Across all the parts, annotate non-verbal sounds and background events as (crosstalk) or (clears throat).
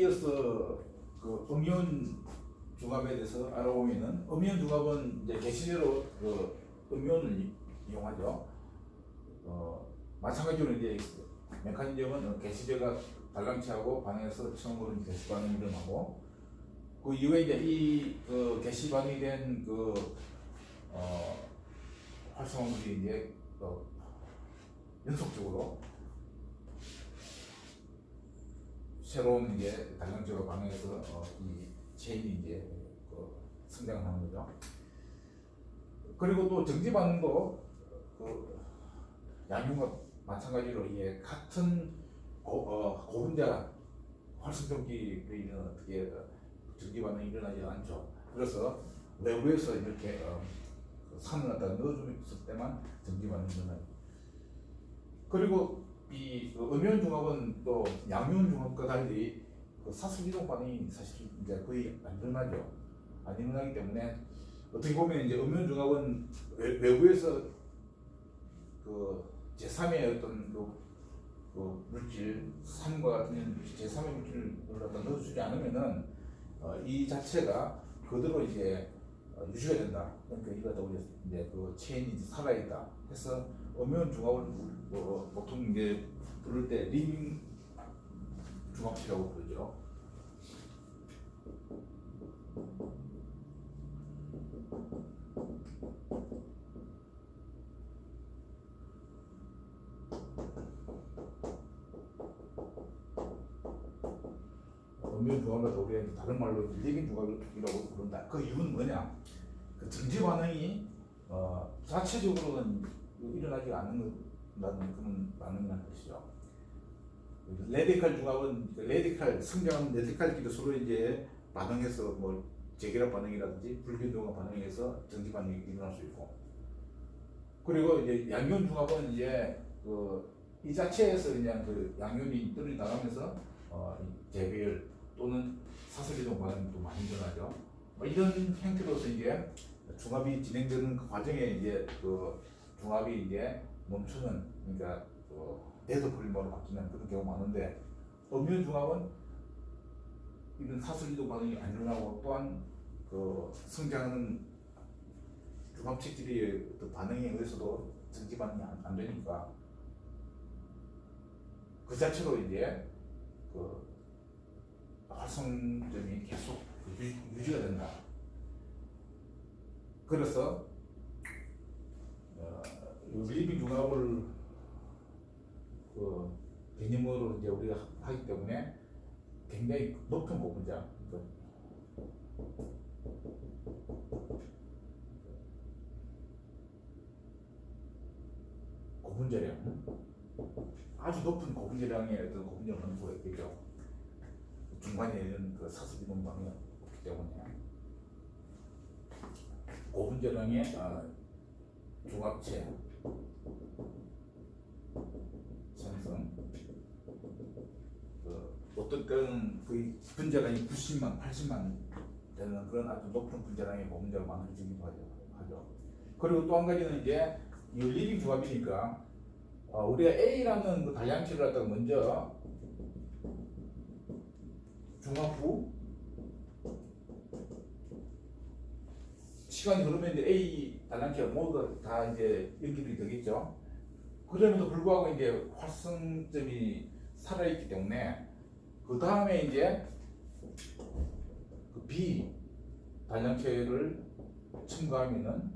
이어서 그 음이온 중합에 대해서 알아보면은 음이온 중합은 이제 개시제로 그 음이온을 이- 이용하죠. 어, 마찬가지로 이제 메커니즘은 개시제가 발랑체하고 반응해서 처음으로 개시 반응이 일어나고 그 이후에 이제 이그 개시 반응이 된그 어, 활성화물이 이제 어, 연속적으로 새로운 이제 단량적으로 반응해서 어, 이 체인이 이제 그 성장하는 거죠. 그리고 또 정지 반응도 그 양육과 마찬가지로 이게 같은 고, 어, 고분자 활성전기에 있는 어떻게 어, 정지 반응이 일어나지 않죠. 그래서 외부에서 이렇게 어, 그 산을 갖다 넣어줬을 때만 정지 반응이 일어나요. 그리고 이그 음이온 중합은 또 양이온 중합과 달리 그 사슬이동 반응이 사실 이제 거의 안 일어나죠. 안 일어나기 때문에 어떻게 보면 이제 음이온 중합은 외, 외부에서 그 제3의 어떤 그, 그 물질 산과 같은 제3의 물질을 갖다 넣어주지 않으면은 어, 이 자체가 그대로 이제 어, 유지가 된다. 그러니까 이거 우리 이제 그 체인이 살아있다. 해서 음이온 중합을 뭐 보통 이제 부를 때 리빙 중합체라고 부르죠. 중합과 우리가 이제 다른 말로 리빙 중합이라고 부른다. 그 이유는 뭐냐? 그 정지 반응이 어, 자체적으로는 일어나지 않는다는 그런 반응이라는 것이죠. 레디칼 중합은 그 레디칼 성장하는 레디칼끼리 서로 이제 반응해서 뭐 재결합 반응이라든지 불균등화 반응해서 정지 반응이 일어날 수 있고 그리고 이제 양균 중합은 이제 그 이 자체에서 그냥 그 양균이 떨어져 나가면서 어, 이 재배열 또는 사슬이동 반응이 또 많이 일어나죠. 뭐 이런 형태로서 이제 중합이 진행되는 그 과정에 이제 그 중합이 이제 멈추는 그러니까 그 데드 폴리머로 바뀌는 그런 경우가 많은데 음이온 중합은 이런 사슬 이동 반응이 안 일어나고 또한 그 성장하는 중합 체질의 반응에 의해서도 정지 반응이 안, 안 되니까 그 자체로 이제 그 활성점이 계속 유, 유지가 된다. 그래서 어, 리빙 중합을 그 개념으로 이제 우리가 하기 때문에 굉장히 높은 고분자 그 고분자량. 아주 높은 고분자량의 어떤 고분자 변수가 있겠죠. 중간에 있는 그 사슬이동 방이 없기 때문에. 고분자량의 어, 중합체 생성 그 어떤 때는 거의 분자량이 90만, 80만 되는 그런 아주 높은 분자량의 고분자가 많아지기도 하죠. 그리고 또 한 가지는 이제 이 리빙 조합이니까 어, 우리가 A라는 그 단량체를 갖다가 먼저 중합 후 시간이 흐르면 이제 A 단량체가 모두 다 이제 연결이 되겠죠. 그럼에도 불구하고 이제 활성점이 살아있기 때문에 그 다음에 이제 그 B 단량체를 첨가하면은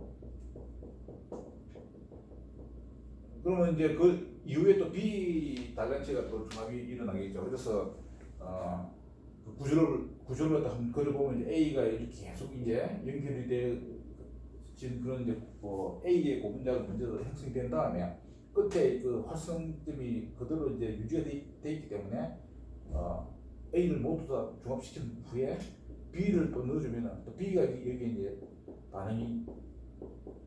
그러면 이제 그 이후에 또 B 단량체가 또 중합이 일어나겠죠. 그래서 어, 그 구조를 구조를 갖다 한번 그려보면 이제 A가 이렇게 계속 이제 연결이 돼 지금 그런 이제 뭐 A의 고분자가 먼저 형성이 된 다음에 끝에 그 활성점이 그대로 이제 유지가 돼, 돼 있기 때문에 어, A를 모두 다 종합시킨 후에 B를 또 넣어주면은 또 B가 여기, 이제 반응이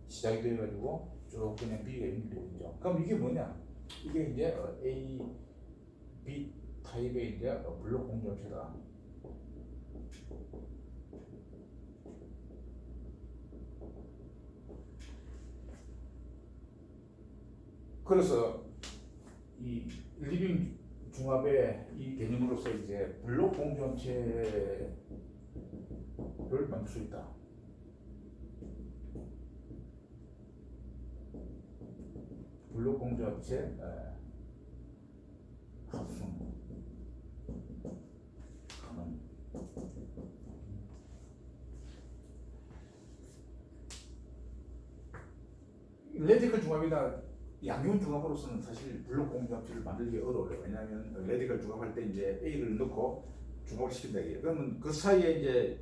시작이 돼가지고 쭉 그냥 B가 연결이 되죠. 그럼 이게 뭐냐? 이게 이제 어, A, B 타입의 이제 어, 블록 공정체다. 그래서 이 리빙 중합의 이 개념으로서 이제 블록 공정체를 만들 수 있다. 블록 공정체 에, 합성 가능. 레디컬 중합이나 양용 중합으로서는 사실 블록 공정체를 만들기 어려워요. 왜냐하면 레디컬 중합할 때 이제 A를 넣고 중합을 시킨다 이게. 그러면 그 사이에 이제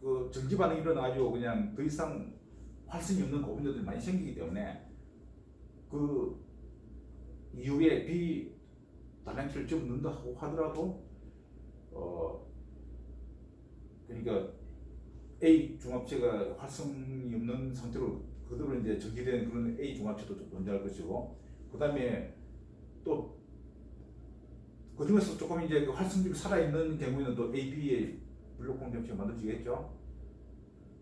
그 정지 반응이 일어나가지고 그냥 더 이상 활성이 없는 고분자들이 많이 생기기 때문에 그 이후에 B 단량체를 좀 넣는다고 하더라도 어 그러니까 A 중합체가 활성이 없는 상태로 그대로 이제 정지된 그런 A 중합체도 좀 존재할 것이고 그 다음에 또 그 중에서 조금 이제 그 활성들이 살아있는 경우에는 또 A, B의 블록 공정체가 만들어지겠죠.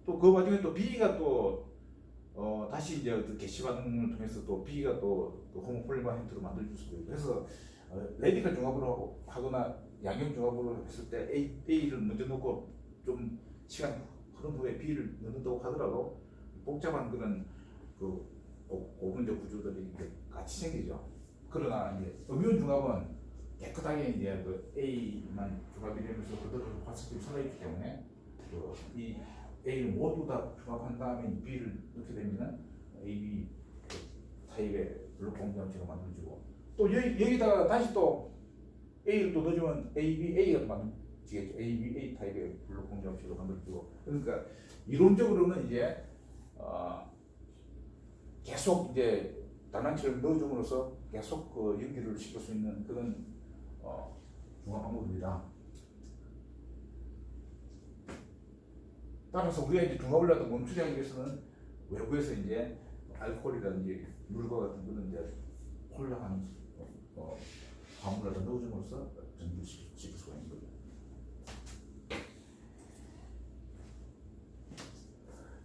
또 그 와중에 또 B가 또 어, 다시 이제 그 개시 반응을 통해서 또 B가 또, 또 호모폴리머 형태로 만들어줄 수도 있고 그래서 어, 레디컬 중합으로 하거나 양형 중합으로 했을 때 A, A를 먼저 넣고 좀 시간 흐른 후에 B를 넣는다고 하더라도 복잡한 그런 그 고- 고분자 구조들이 같이 생기죠. 그러나 이제 음이온 중합은 깨끗하게 이제 그 A만 중합이 되면서 그대로 화석들이 살아있기 때문에 그이 A를 모두 다 중합한 다음에 이 B를 넣게 되면은 AB 그 타입의 블록 공정체가 만들어지고 또 여기, 여기다가 다시 또 A를 또 넣어주면 AB A가 만들어지겠죠. AB A 타입의 블록 공정체가 만들어지고 그러니까 이론적으로는 이제 어, 계속 이제 단란체를 넣어줌으로써 계속 그 연기를 시킬 수 있는 그런 어, 중합 방법입니다. 따라서 우리가 이제 멈추지 하기 위해서는 외부에서 이제 알코올이라든지 물과 같은 그런 이제 콜라한 어, 화물을 다 넣어줌으로써 수가 있는 거죠.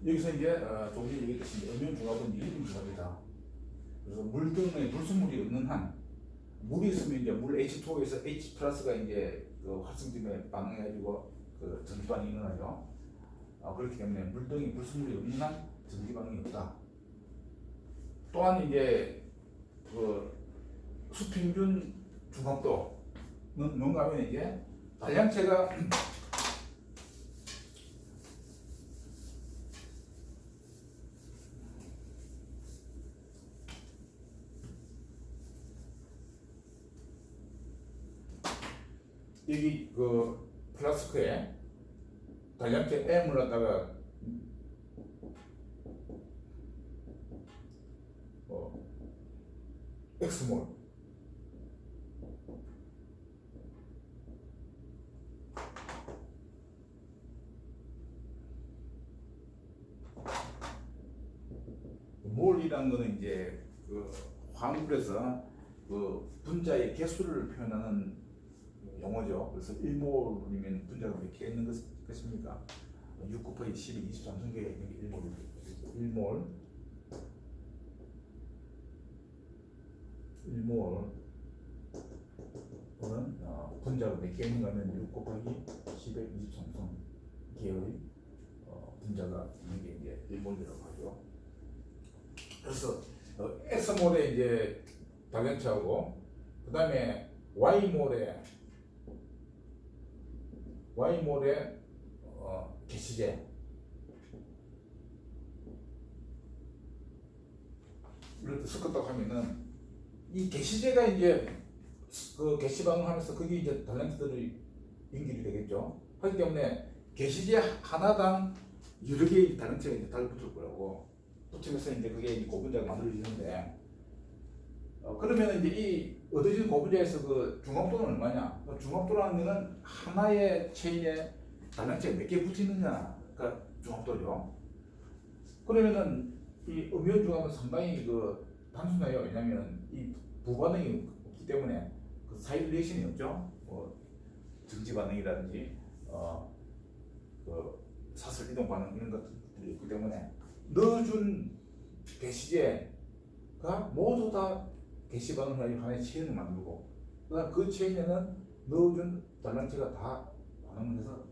여기서 이제 어, 조금 전에 얘기했듯이 음연 중합은 이름 중합이다. 그래서 물 등의 불순물이 없는 한 물이 있으면 이제 물 H2O에서 H 플러스가 이제 그 활성점에 반응해가지고 그 전기 반응이 일어나죠. 아, 그렇기 때문에 물 등의 불순물이 없는 한 전기 반응이 없다. 또한 이제 그 수평균 중합도는 뭔가 하면 이제 단량체가 (clears throat) 여기 그 플라스크에 단량체 M을 갖다가 어, X몰. 몰이라는 거는 이제 그 화물에서 그 분자의 개수를 표현하는 용어죠. 그래서 1몰이면 분자가 몇 개 있는 것, 것입니까? 6 곱하기 12, 23성계에 있는 게 1몰입니다. 1몰 1몰 또는 어, 분자가 몇 개 있는가 하면 6 곱하기 10의 23성 계의 어, 분자가 있는 게 이제 1몰이라고 하죠. 그래서 어, X몰에 이제 단len체하고 그 다음에 Y몰에 Y몰에 어, 게시제 이렇게 섞었다고 하면은 이 게시제가 이제 그 게시 반응하면서 그게 이제 달란트들이 연결이 되겠죠. 하기 때문에 게시제 하나당 여러 개의 달란트가 이제 달붙을 거라고 붙으면서 이제 그게 이제 고분자가 만들어지는데 어, 그러면 이제 이 얻어진 고분자에서 그 중합도는 얼마냐? 그 중합도라는 거는 하나의 체인에 단량체가 몇개 붙어 있느냐가 중합도죠. 그러면은 이 음이온 중합은 상당히 그 단순해요. 왜냐하면 이 부반응이 없기 때문에 그 사이드 리액션이 없죠. 뭐 정지 반응이라든지 어그 사슬 이동 반응 이런 것들이 없기 때문에 넣어준 게시제가 모두 다 반응을 가지고 하나의 체인을 만들고 그 체인에는 넣어준 달란체가 다 반응을 해서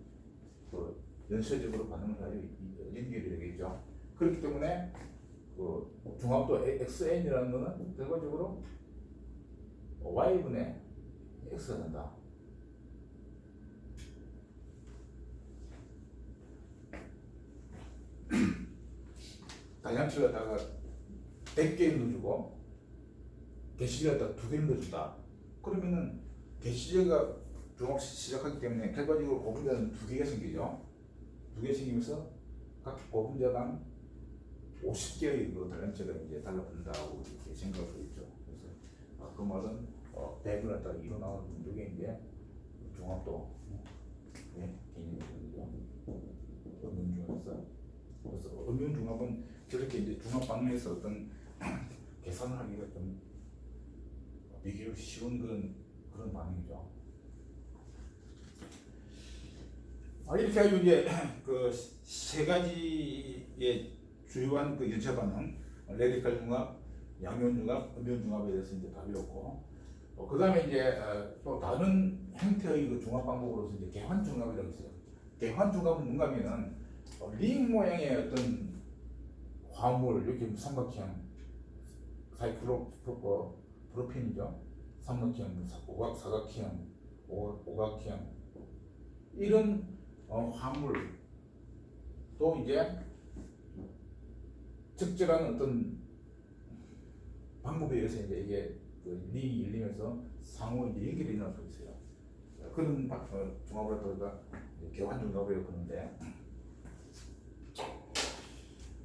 그 연쇄적으로 반응을 하여 연결이 되겠죠. 그렇기 때문에 그 중합도 XN이라는 거는 결과적으로 Y분의 X가 된다. 달량치를 갖다가 100개를 넣어주고 게시를 갖다가 두 개를 넣어준다. 그러면은 게시제가 중합 시작하기 때문에 결과적으로 고분자는 두 개가 생기죠. 두 개 생기면서 각 고분자당 50개의 그 달량체가 이제 달라붙는다고 이렇게 생각을 있죠. 그래서 아, 그 말은 어, 100을 갖다가 이로 나오는 이게 이제 중합도 예, 개념이거든요. 음윤중합에서 그래서 음윤중합은 저렇게 이제 중합 방면에서 어떤 (clears throat) 계산을 하기가 좀 비교적 쉬운 그런 그런 반응이죠. 아, 이렇게 해가지고 이제 (clears throat) 그 세 가지의 주요한 그 일체 반응, 레디칼 중합, 양면 중합, 음면 중합에 대해서 이제 답이었고, 어, 그 다음에 이제 어, 또 다른 형태의 그 중합 방법으로서 이제 개환 중합이라고 있어요. 개환 중합은 뭔가면은 어, 링 모양의 어떤 화물 이렇게 삼각형 사이클로 프로핀이죠. 삼각형, 오각 사각형, 오- 오각형 이런 어, 화물 또 이제 적절한 어떤 방법에 의해서 이제 이게 그 링이 열리면서 상호 연결이 일어날 수 있어요. 그런 바- 어, 갖다가 개환 중합이라고 그러는데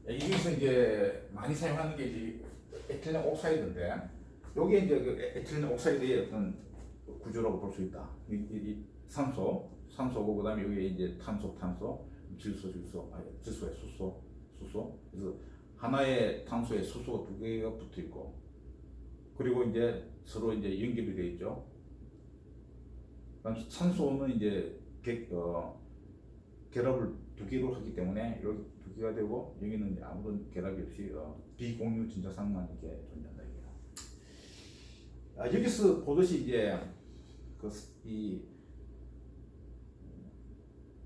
여기서 이제 많이 사용하는 게 이제 에틸렌 옥사이드인데 여기에 이제 그 에틸렌 옥사이드의 어떤 구조라고 볼 수 있다. 이, 이, 이 산소, 산소고 그다음에 여기에 이제 탄소, 탄소, 질소, 질소, 아니 질소에 수소, 수소. 그래서 하나의 탄소에 수소가 두 개가 붙어 있고 그리고 이제 서로 이제 연결이 되어 있죠. 산소는 이제 개, 어, 결합을 두 개로 하기 때문에 여기 두 개가 되고 여기는 아무런 결합이 없이 어, 비공유 진자상만 이렇게. 아, 여기서 보듯이 이제 그 이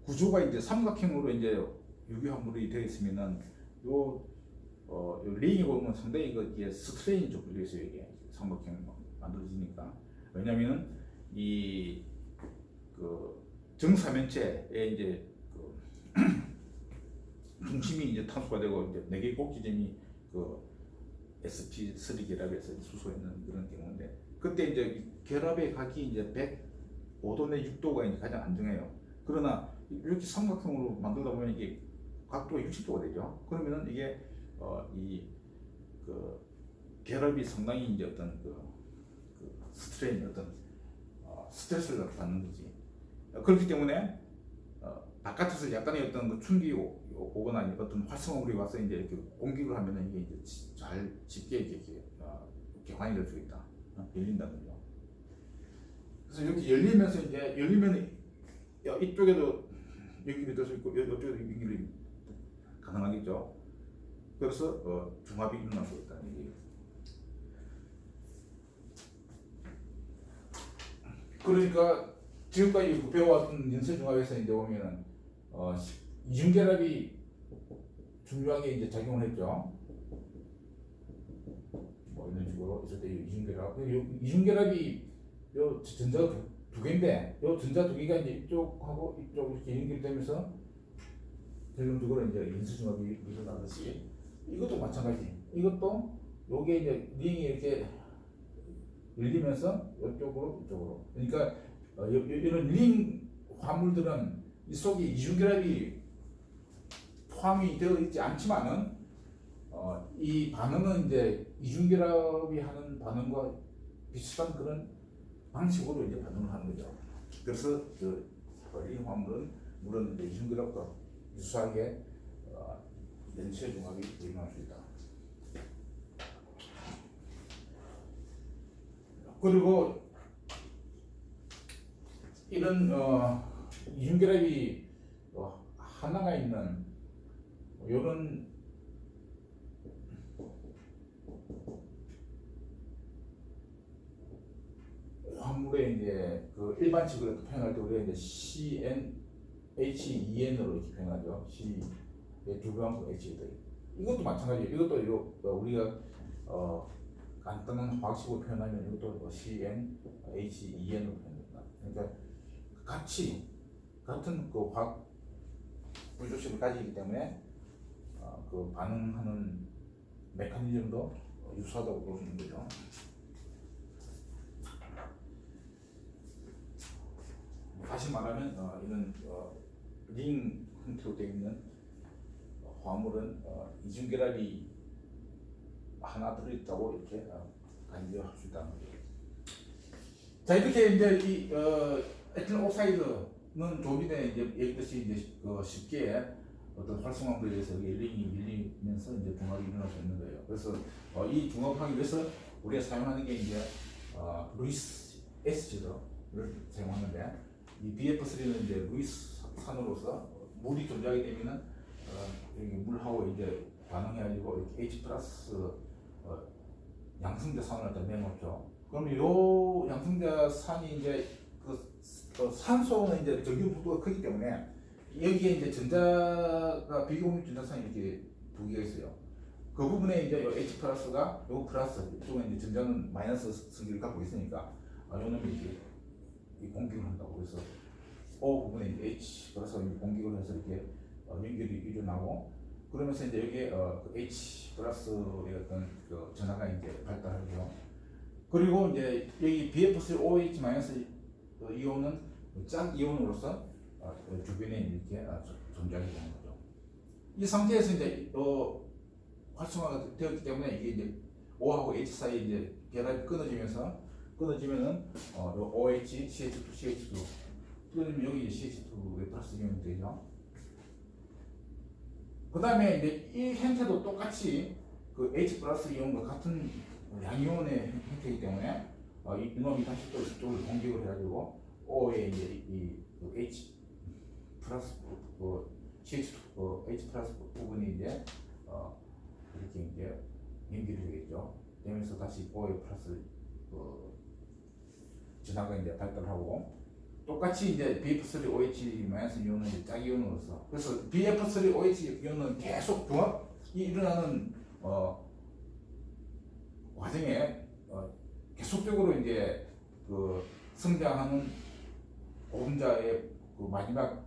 구조가 이제 삼각형으로 이제 유기화물이 되어 있으면은 요 어, 요 링이 보면 상당히 그 이게 스트레인이 좀 걸려 있어요 이게. 삼각형 만들어지니까. 왜냐면은 이 그 정사면체에 이제 그 (clears throat) 중심이 이제 탄소가 되고 이제 네 개의 꼭지점이 그 sp3 결합에서 수소있는 그런 경우인데 그때 이제 결합의 각이 이제 105도 내 6도가 이제 가장 안정해요. 그러나 이렇게 삼각형으로 만들다 보면 이게 각도가 60도가 되죠. 그러면은 이게 어 이그 결합이 상당히 이제 어떤 그, 그 스트레인 어떤 어, 스트레스를 받는 거지. 어, 그렇기 때문에 어, 바깥에서 약간의 어떤 그 오, 오거나 어떤 활성화물이 와서 이제 이렇게 공격을 하면은 이게 이제 지- 잘 쉽게 이렇게, 이렇게 어, 개환이 될 수 있다. 어, 열린다는 거. 그래서 이렇게 열리면서 이제 열리면 야, 이쪽에도 연결이 될수 있고 여- 이쪽에도 연결이 가능하겠죠. 그래서 어, 중합이 일어날 수 있다는 얘기예요. 그러니까 지금까지 배워왔던 연쇄중합에서 이제 보면은 어, 이중결합이 중요하게 이제 작용을 했죠. 뭐 이런 식으로 있을 때 이중결합, 요 이중결합이 요 전자가 두, 두 개인데 요 전자 두 개가 이제 이쪽하고 이쪽 이렇게 연결되면서 결론적으로 이제 연쇄중합이 일어나듯이 이것도 마찬가지. 이것도 요게 이제 링이 이렇게 열리면서 이쪽으로 이쪽으로. 그러니까 어, 요- 요- 이런 링 화물들은 이 속에 이중결합이 포함이 되어 있지 않지만은 어, 이 반응은 이제 이중결합이 하는 반응과 비슷한 그런 방식으로 이제 반응을 하는 거죠. 그래서 그링 화물은 물론 이제 이중결합과 유사하게 어, 연쇄 중합이 일어날 수 있다. 그리고 이런 어, 이중결합이 어, 하나가 있는 이런 화물에 이제 그 일반식으로 표현할 때 우리가 이제 CN, HEN으로 이렇게 표현하죠. C의 두 배만큼 돼. 이것도 마찬가지예요. 이것도 이거 어, 우리가 어 간단한 화학식으로 표현하면 이것도 뭐 CN, HEN으로 표현된다. 그러니까 같이 같은 그 화학 분조식을 가지기 때문에 어, 그 반응하는 메커니즘도 유사하다고 볼 수 있는 거죠. 다시 말하면 어, 이런 어, 링 형태로 되어 있는 화물은 어, 이중결합이 하나 들어있다고 이렇게 어, 간주할 수 있다는 거죠. 자 이렇게 이제 이 어, 에틸 옥사이드는 조금 전에 이제 얘기했듯이 이제 그 쉽게 어떤 활성화물에 의해서 이 링이 밀리면서 이제 중합이 일어날 수 있는 거예요. 그래서 어, 이 중합하기 위해서 우리가 사용하는 게 이제 어, 루이스 에스지를 사용하는데 이 BF3는 이제 루이스 산으로서 물이 존재하게 되면은 어, 여기 물하고 이제 반응해가지고 이렇게 H 플러스 어, 양승자 산을 갖다 내놓죠. 그럼 요 양승자 산이 이제 그, 그 산소는 이제 전기 부도가 크기 때문에 여기에 이제 전자가 비교공유 전자산이 이렇게 두 개가 있어요. 그 부분에 이제 요 H 플러스가 요 플러스 이쪽에 이제 전자는 마이너스 성질을 갖고 있으니까 아, 요 놈이 이렇게 이 공격을 한다고 그래서 O 부분에 H 그래서 이 공격을 해서 이렇게 어, 연결이 일어나고 그러면서 이제 여기에 어, 그 H 플러스의 어떤 그 전화가 이제 발달하고요. 그리고 이제 여기 BF3OH 마이너스 그 이온은 짝 이온으로서 어, 그 주변에 이렇게 어, 존- 존재하게 되는 거죠. 이 상태에서 이제 어, 활성화가 되었기 때문에 이게 이제 O하고 H 사이 이제 결합이 끊어지면서 끊어지면은 어, 요 OH, CH2, CH2 끊어지면 여기 이제 CH2에 플러스 이온이 되죠. 그 다음에 이제 이 형태도 똑같이 그 H 플러스 이온과 같은 양이온의 형태이기 때문에 어, 이 이놈이 다시 또 이쪽을 공격을 해가지고 O에 이제 이, 이, 그 H 플러스 그 CH2 그 H 플러스 부분이 이제 어, 이렇게 이제 연결이 되겠죠. 되면서 다시 O에 플러스 그 전화가 이제 발달하고 똑같이 이제 BF3OH 마이너스 이온은 이제 짝이온으로서 그래서 BF3OH 이온은 계속 중합이 일어나는 어 과정에 어 계속적으로 이제 그 성장하는 고분자의 그 마지막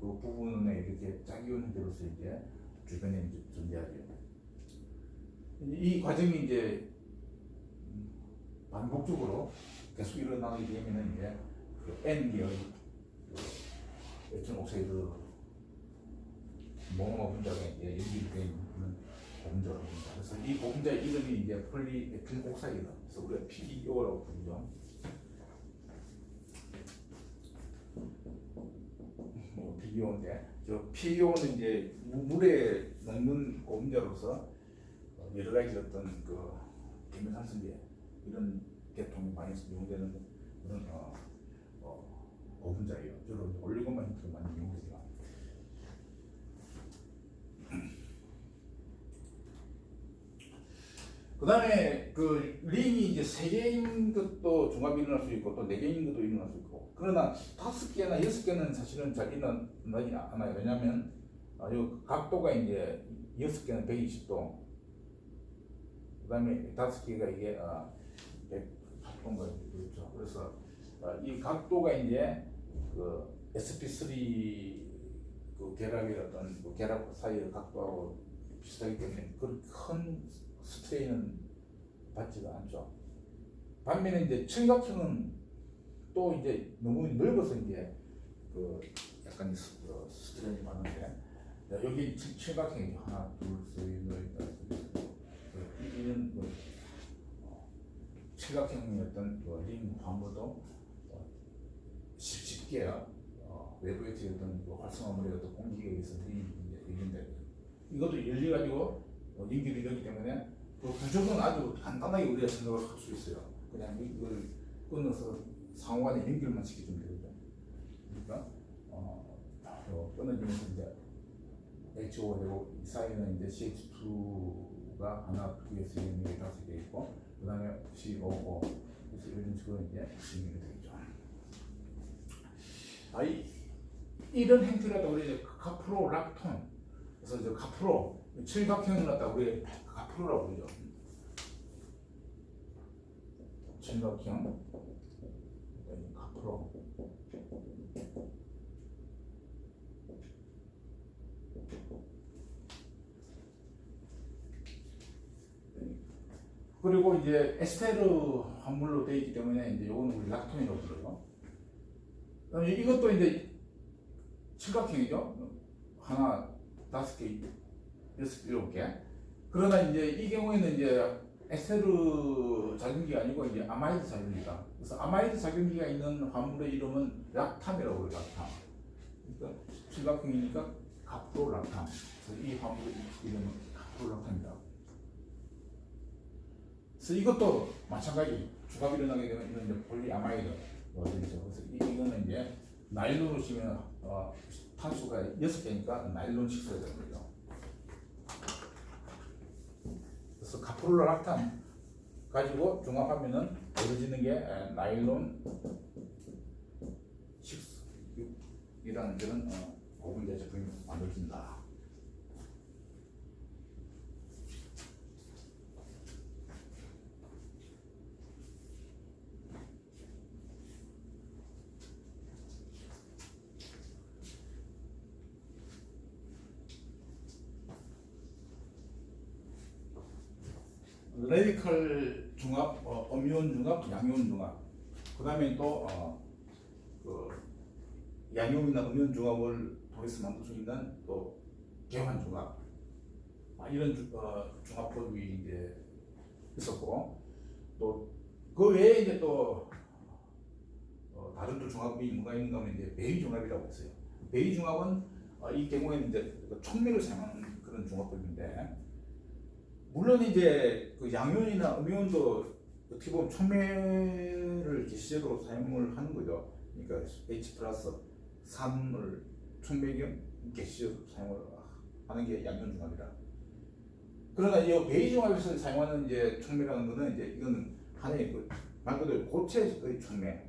그 부분에 이렇게 짝이온 형태로서 이제 주변에 이제 존재하죠. 이 과정이 이제 반복적으로 계속 일어나게 되면은 이제 그 N 계열 그 에탄 옥사이드 모노 분자가 이제 연결되어 있는 고분자라고 합니다. 그래서 이 고분자 이름이 이제 폴리에틸 옥사이드. 그래서 우리가 PEO라고 부르죠. 뭐 PEO인데 저 PEO는 이제 무- 물에 녹는 고분자로서 어, 여러 가지 어떤 그 계면활성제 이런 계통이 많이 이용되는 그런 어, 어, 고분자예요. 주로 올리고만 형태로 많이 이용되죠. 그 다음에 그 링이 이제 세 개인 것도 중합이 일어날 수 있고 또 네 개인 것도 일어날 수 있고 그러나 다섯 개나 여섯 개는 사실은 잘 일어나지 않아요. 왜냐하면 아, 요 각도가 이제 여섯 개는 120도 그 다음에 다섯 개가 이게 아, 108도인가 그렇죠. 그래서 아, 이 각도가 이제 그 SP3 그 어떤 그 결합 사이의 각도하고 비슷하기 때문에 그큰 스트레인은 받지가 않죠. 반면에 이제 청각형은 또 이제 너무 넓어서 이제 그 약간 스- 그 스트레인이 많은데 자, 여기 청- 청각형이 하나 둘셋넷 다섯 그 어, 청각형의 어떤 그링 화물도 어, 어, 외부에 어떤 그 활성화물의 어떤 공기에 의해서 열린다. 이것도 열려 가지고 어, 연결이 되기 때문에 그 구조는 아주 간단하게 우리가 생각을 할 수 있어요. 그냥 이걸 끊어서 상호간에 연결만 시켜주면 되거든. 그러니까 어, 어, 끊어지면서 이제 HO 되고 이 사이에는 이제 CH2가 하나, 두 개, 세 개, 네 개, 다섯 개 있고 그 다음에 COO 그래서 이런 식으로 이제 진행이 되겠죠. 아, 이, 이런 행태를 갖다 우리 이제 카프로 락톤 그래서 이제 카프로 칠각형을 갖다 우리 카프로라고 그러죠. 칠각형 네, 카프로 그리고 이제 에스테르 환물로 되어 있기 때문에 이제 이거는 우리 락톤이라고 불러요. 이것도 이제 칠각형이죠. 하나, 다섯 개, 여섯 개, 일곱 개. 그러나 이제 이 경우에는 이제 에스테르 작용기가 아니고 이제 아마이드 작용기다. 그래서 아마이드 작용기가 있는 환물의 이름은 락탐이라고 해요. 락탐. 그러니까 칠각형이니까 갑로 락탐. 그래서 이 환물의 이름은 갑로 락탐이다. 그래서 이것도 마찬가지 주갑이 일어나게 되면 이건 이제 폴리아마이드 되죠. 그래서 이- 이거는 이제 나일론으로 치면 어, 탄수가 여섯 개니까 나일론 식소가 되는 거죠. 그래서 카프롤락탄 가지고 중합하면은 이루어지는 게 에, 나일론 식소이라는 그런 어, 고분자 제품이 만들어진다. 레디컬 중합, 어, 엄이온 중합, 양이온 중합. 그 다음에 또 어, 그 양이온이나 음이온 중합을 통해서 만들 수 있는 또 개환 중합. 아, 이런 주, 어, 중합법이 이제 있었고 또 그 외에 이제 또 어, 다른 또 중합이 뭐가 있는가 하면 이제 베이 중합이라고 있어요. 베이 중합은 어, 이 경우에는 이제 그 촉매를 사용하는 그런 중합법인데 물론 이제 그 양면이나 음이온도 어떻게 보면 촉매를 기시제로 사용을 하는 거죠. 그러니까 H 플러스 3을 촉매겸 게시제로 사용을 하는 게 양면 중합이라. 그러나 이 베이 중합에서 사용하는 이제 촉매라는 거는 이제 이거는 하나의 그 말 그대로 고체의 촉매.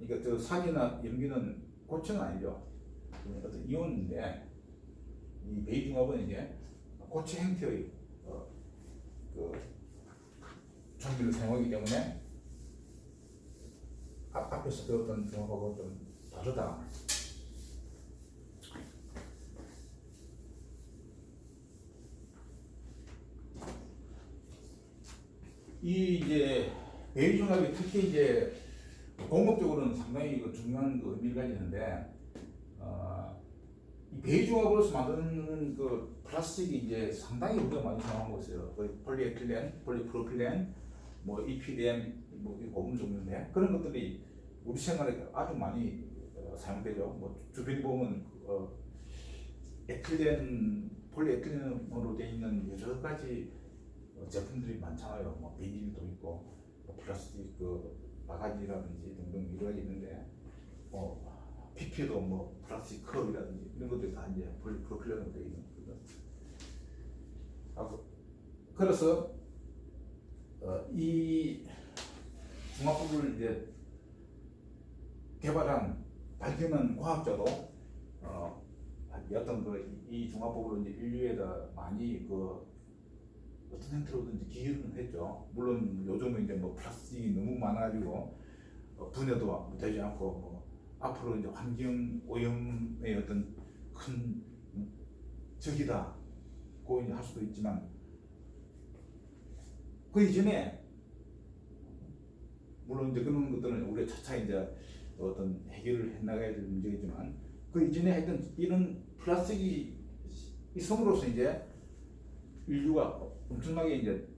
그러니까 저 산이나 염기는 고체는 아니죠. 어떤 이온인데 이 베이 중합은 이제 고체 형태의 어, 그 장비를 사용하기 때문에 앞, 앞에서 배웠던 중합하고 좀 다르다. 이 이제 베이 중합이 특히 이제 공업적으로는 상당히 그 중요한 그 의미를 가지는데 어, 중합으로서 만드는 그 플라스틱이 이제 상당히 우리가 많이 사용하고 있어요. 거의 폴리에틸렌, 폴리프로필렌, 뭐 EPDM, 뭐 고분 종류인데 그런 것들이 우리 생활에 아주 많이 어, 사용되죠. 뭐 주변에 보면 어, 에틸렌, 폴리에틸렌으로 되어 있는 여러 가지 어, 제품들이 많잖아요. 뭐 비닐도 있고 뭐 플라스틱 그 바가지라든지 등등 여러 가지 있는데 뭐 PP도 뭐 플라스틱 컵이라든지 이런 것들이 다 이제 폴리프로필렌으로 되어 있는 거거든. 그래서 어, 이 중화법을 이제 개발한 발견한 과학자도 어, 어떤 그이 중화법으로 이제 인류에다 많이 그 어떤 형태로든지 기여는 했죠. 물론 요즘은 이제 뭐 플라스틱이 너무 많아가지고 어, 분해도 되지 않고 뭐 앞으로 이제 환경 오염의 어떤 큰 적이다 고 이제 할 수도 있지만 그 이전에 물론 이제 그런 것들은 우리가 차차 이제 어떤 해결을 해 나가야 될 문제이지만 그 이전에 했던 이런 플라스틱이 있음으로써 이제 인류가 엄청나게 이제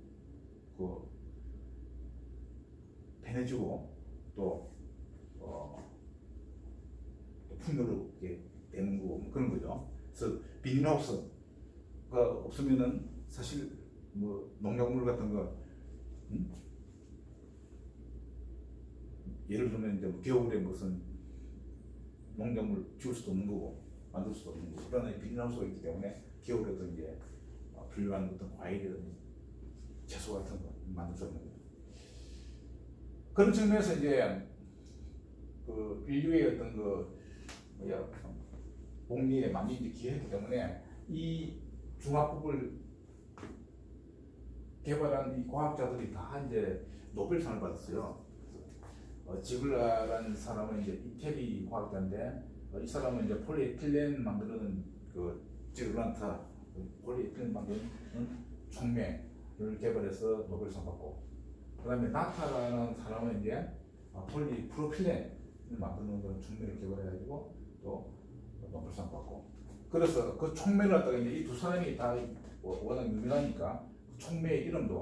그 편해지고 또 어, 풍요롭게 되는 거고 뭐 그런 거죠. 그래서 비닐하우스가 없으면은 사실 뭐 농작물 같은 거 음? 예를 들면 이제 뭐 겨울에 무슨 농작물 지울 수도 없는 거고 만들 수도 없는 거고 그러나 이 비닐하우스가 있기 때문에 겨울에도 이제 어, 분류한 어떤 과일이든지 채소 같은 거 만들 수 있는 거죠. 그런 측면에서 이제 그 인류의 어떤 그 뭐야 복리에 많이 이제 기여했기 때문에 이 중화법을 개발한 이 과학자들이 다 이제 노벨상을 받았어요. 어, 지글라라는 사람은 이제 이태리 과학자인데 어, 이 사람은 이제 폴리에틸렌 만드는 그 지글란타 폴리에틸렌 만드는 촉매를 개발해서 노벨상 받고 그다음에 나타라는 사람은 이제 어, 폴리프로필렌을 만드는 그런 촉매를 개발해가지고 또 노벨상 받고. 그래서 그 촉매를 갖다가 이제 이 두 사람이 다 워- 워낙 유명하니까 그 촉매의 이름도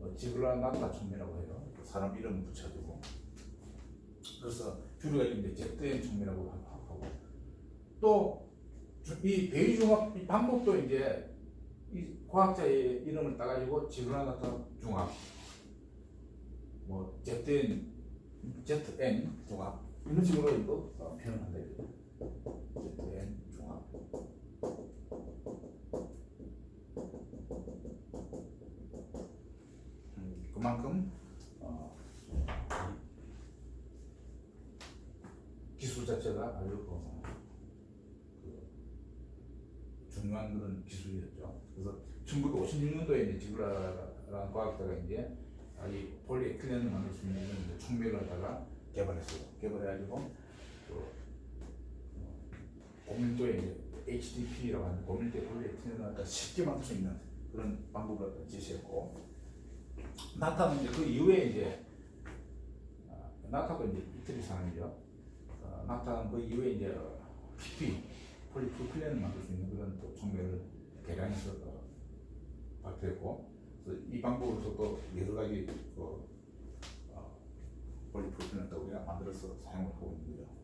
어, 지글라 나타 촉매라고 해요. 그 사람 이름 붙여주고. 그래서 주류가 이제 제트엔 촉매라고 하고. 또 이 베이중합 이 방법도 이제 이 과학자의 이름을 따가지고 지글라 나타 중합. 뭐 ZN ZN 중합. 이런 식으로 이거 어, 표현한다 ZN 중합 음, 그만큼 어, 이 기술 자체가 아주 어, 그 중요한 그런 기술이었죠. 그래서 1956년도에 이제 지구라라는 과학자가 이제 아, 이 폴리에틸렌을 만들 수 있는 촉매를 하다가 개발했어요. 개발해가지고 그 어, 고밀도에 이제 HDP라고 하는 고밀도의 폴리에틸렌을 갖다 쉽게 만들 수 있는 그런 방법을 제시했고 나타는 이제 그 이후에 이제 아, 나타도 이제 이태리 사람이죠. 어, 나타는 그 이후에 이제 PP 폴리프로필렌을 만들 수 있는 그런 또 촉매를 개량해서 어, 발표했고 그래서 이 방법으로서 또 여러 가지 그 어, 폴리프로필렌을 또 우리가 만들어서 사용을 하고 있는 거죠.